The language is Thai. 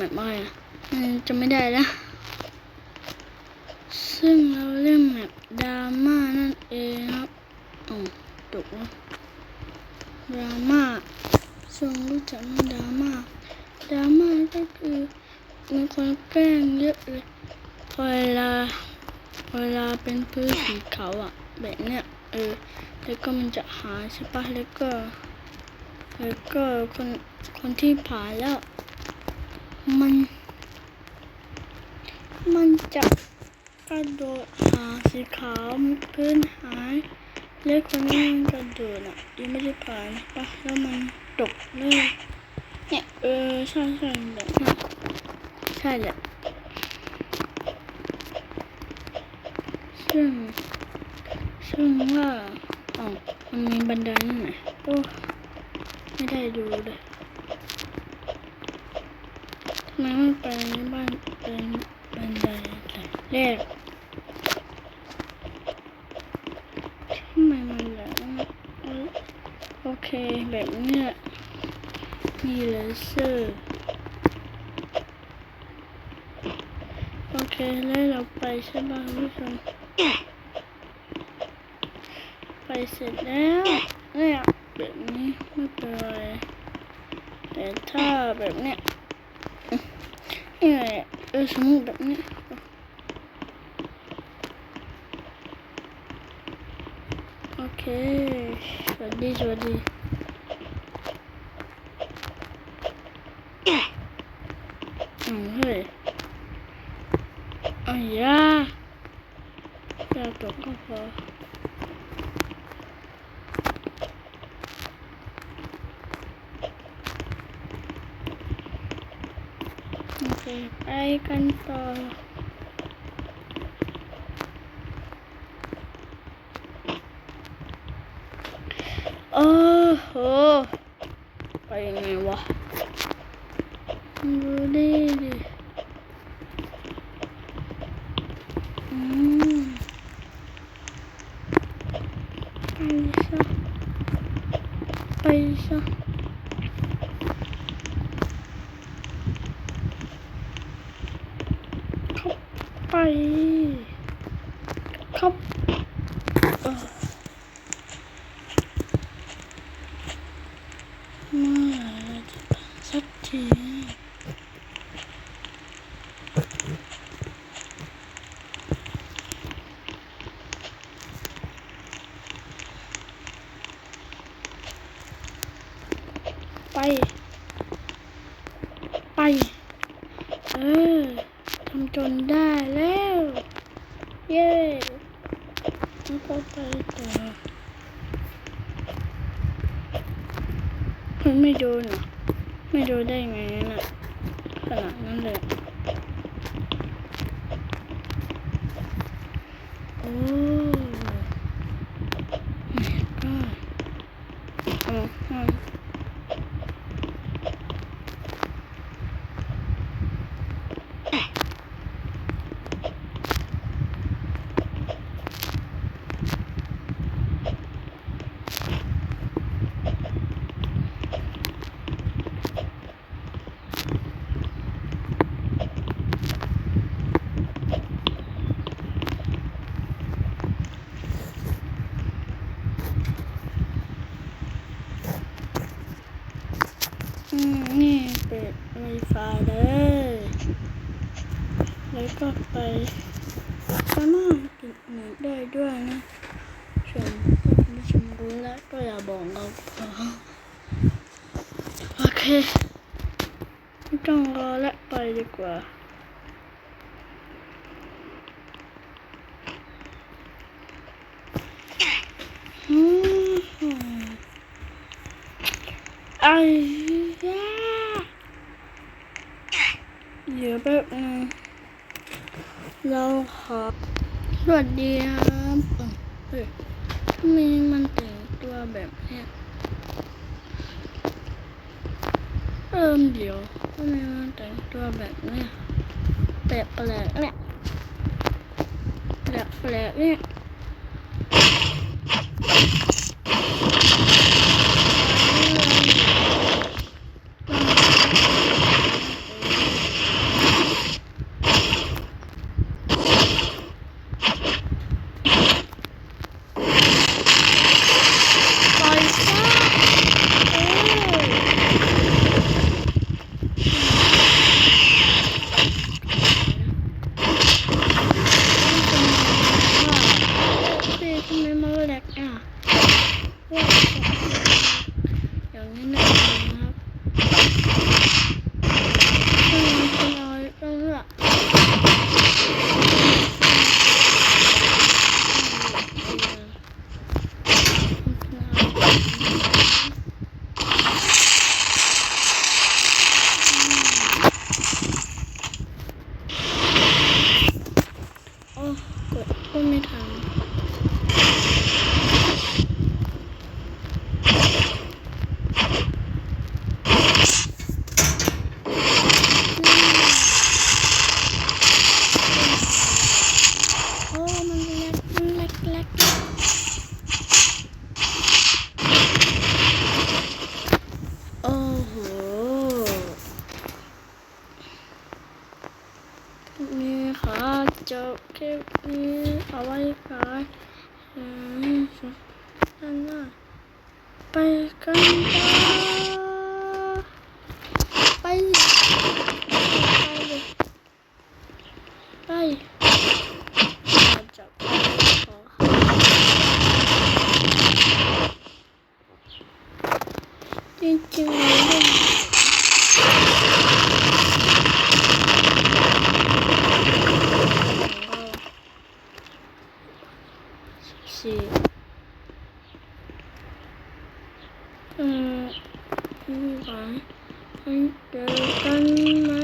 แบบอะไรอะจะไม่ได้แล้ว ซึ่งเราเล่นแบบดราม่านั่นเองครับอ๋อตกแล้วดราม่าซึ่งรู้จักดราม่าดราม่าก็คือมีคนแกล้งเยอะเลยพอเวลาพอเวลาเป็นพื้นสีขาวอะแบบเนี้ยเออแล้วก็มันจะหาใช่ปะแล้วก็ แล้วก็คนคนที่ผ่านแล้ว มัน มันจะกระโดดหาสีขาวพื้นหายแล้วคนนี้มันกระโดดอะยังไม่ได้ผ่านใช่ปะแล้วมันตกเลยเนี่ยเออใช่ใช่แบบเนี้ยใช่แหละซึ่งซึ่งว่าอ๋อมันมีบันไดนี่ไหนโอ้ไม่ได้ดูเลย ทำไมไม่ไปบ้านเป็นบันไดแรกทำไมมันแบบโอเคแบบเนี้ยมีเลเซอร์โอเคแล้วเราไปใช่ป่ะคุณผู้ชมไปเสร็จแล้วเนี่ยแบบนี้ไม่เป็นไรแต่ถ้าแบบเนี้ย เนี่ยเออสมมติแบบเนี้ยโอเคสวัสดีสวัสดีอืมเฮ้ย อ้ยยาอย่าตกก็พอโอเค ไปกันต่อโอ้โหไปยังไงวะดูดิดิ อืมไปซะไปซะเข้า ไปเข้าเมื่อไหร่เราจะสักทีไป ไป นได้แล้ว เย้แล้วก็ไปต่อมันไม่โดนเหรอไม่โดนได้ไงน่ะขนาดนั้นเลยโอ้ไม่ก็อ๋ออ๋อ อืมนี่เปิดไวไฟเลย แล้วก็ไปสามารถปิดเน็ตได้ด้วยนะส่วนคุณผู้ชมรู้แล้วก็อย่าบอกเราพอโอเคไม่ต้องรอและไปดีกว่าอืมไอ้ยาเดี๋ยวแป๊บนึง เราขอสวัสดีครับเฮ้ยทำไมมันแต่งตัวแบบนี้เริ่มเดี๋ยวทำไมมันแต่งตัวแบบนี้แปลกแปลกเนี่ยแปลกแปลกเนี่ย พวกคน จบคลิปนี้เอาไว้ก่อนอืมนั่นน่ะไปกันต่อ Thank you.